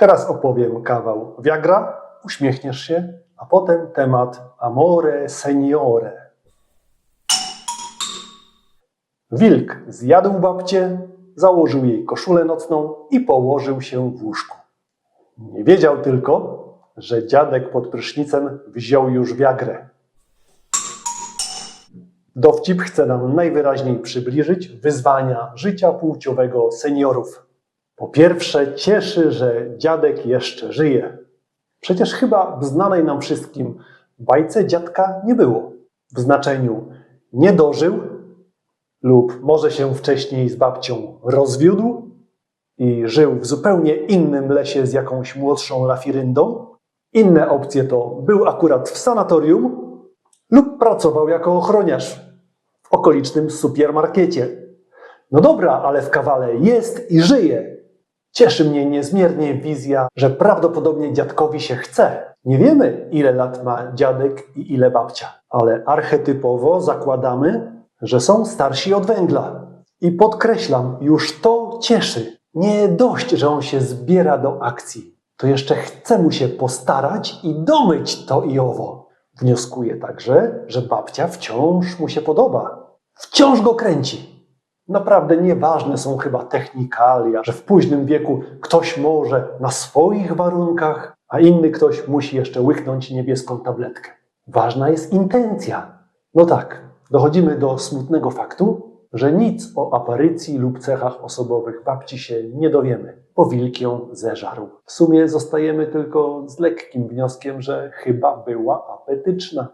Teraz opowiem kawał Viagra, uśmiechniesz się, a potem temat Amore Seniore. Wilk zjadł babcię, założył jej koszulę nocną i położył się w łóżku. Nie wiedział tylko, że dziadek pod prysznicem wziął już wiagrę. Dowcip chce nam najwyraźniej przybliżyć wyzwania życia płciowego seniorów. Po pierwsze, cieszy, że dziadek jeszcze żyje. Przecież chyba w znanej nam wszystkim bajce dziadka nie było. W znaczeniu nie dożył lub może się wcześniej z babcią rozwiódł i żył w zupełnie innym lesie z jakąś młodszą lafiryndą. Inne opcje to był akurat w sanatorium lub pracował jako ochroniarz w okolicznym supermarkecie. No dobra, ale w kawale jest i żyje. Cieszy mnie niezmiernie wizja, że prawdopodobnie dziadkowi się chce. Nie wiemy, ile lat ma dziadek i ile babcia, ale archetypowo zakładamy, że są starsi od węgla. I podkreślam, już to cieszy. Nie dość, że on się zbiera do akcji, to jeszcze chce mu się postarać i domyć to i owo. Wnioskuję także, że babcia wciąż mu się podoba. Wciąż go kręci. Naprawdę nieważne są chyba technikalia, że w późnym wieku ktoś może na swoich warunkach, a inny ktoś musi jeszcze łyknąć niebieską tabletkę. Ważna jest intencja. No tak, dochodzimy do smutnego faktu, że nic o aparycji lub cechach osobowych babci się nie dowiemy, bo wilk ją zeżarł. W sumie zostajemy tylko z lekkim wnioskiem, że chyba była apetyczna.